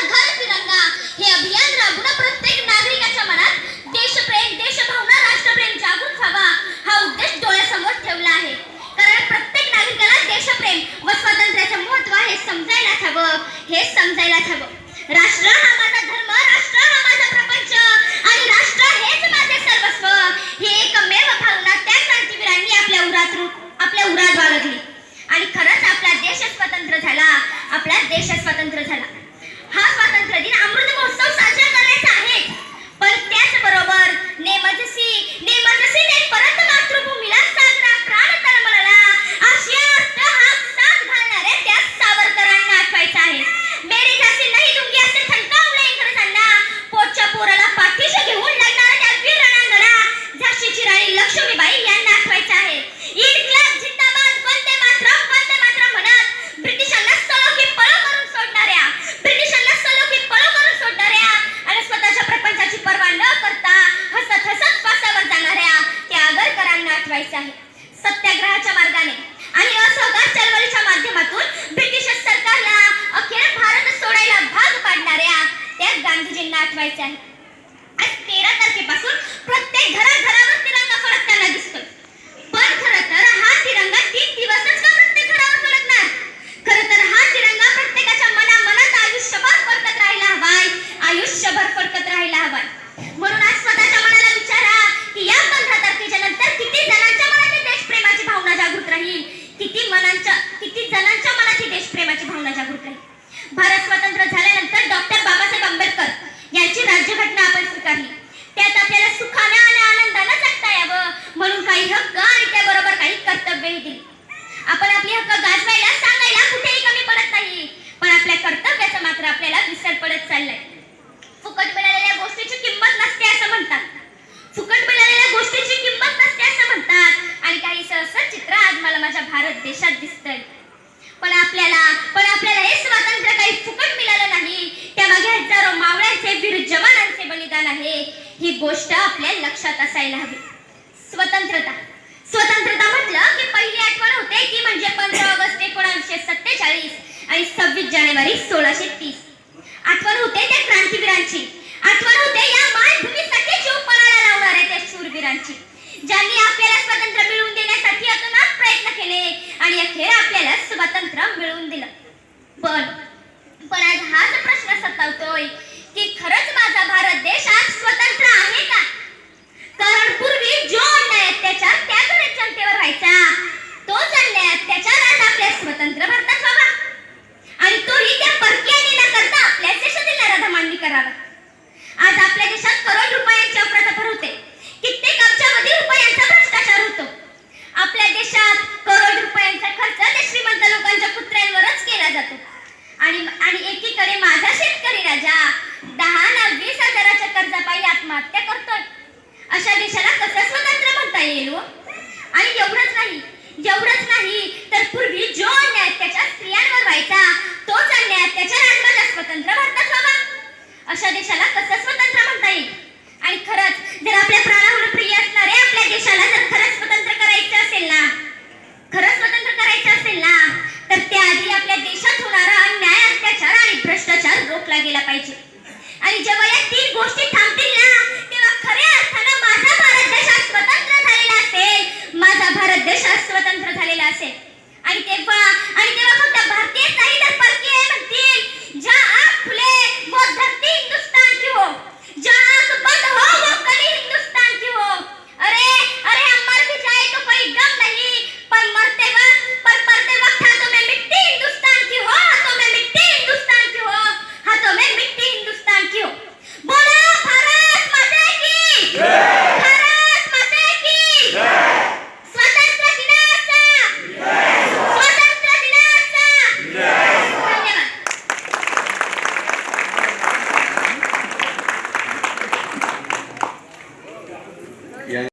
घर तिरंगा. हे अभियान प्रत्येक नागरिकाच्या मनात देशप्रेम देशभावना राष्ट्रप्रेम जागृत व्हावा हा उद्देश डोळ्यासमोर ठेवला आहे. कारण प्रत्येक नागरिकाला देशप्रेम व स्वातंत्र्याचं महत्त्व हे समजायलाच हवं हे समजायलाच हवं. राष्ट्र हा आहे. सत्याग्रहाच्या मार्गाने आणि असहकार चळवळीच्या माध्यमातून ब्रिटिश सरकारला अखेर भारत सोडायला भाग पाडणाऱ्या त्या गांधीजींना आठवायचे आहे. आज तेरा तारखेपासून प्रत्येक घराघरावर भारत देशात दिसतंय. पण आपल्याला पण आपल्याला हे स्वातंत्र्य काही फुकट मिळालं नाही. हजारो मावळ्यांचे वीर जवानांचे बलिदान आहे. ही गोष्ट आपल्या लक्षात असायला हवी. स्वतंत्रता. स्वतंत्रता म्हटलं की पहिली आठवण होते की म्हणजे पंधरा ऑगस्ट एकोणावीसशे सत्तेचाळीस आणि सव्वीस जानेवारी सोळाशे तीस. आठवण होते त्या क्रांतीवीरांची. आठवण होते या मायभूमी पण. पण आज हाच प्रश्न सतावतोय की खरंच माझा भारत देश आज स्वतंत्र आहे का? कारण पूर्वी जो अन्याय अत्याचार त्याकडे जनतेवर व्हायचा. तोच अन्याय अत्याचार आज आपल्या स्वतंत्र भारतात व्हावा. आणि तोही त्या परक्याने न करता आपल्या देशातील नराधमांनी करावा. आज आपल्या देशात करोड रुपयांचे अफरातफर होते. कित्येक अब्जावधी रुपयांचा भ्रष्टाचार होतो. आपल्या देशात करोड रुपयांचा खर्च ते श्रीमंत लोकांच्या कुत्र्यांवरच केला जातो. la país.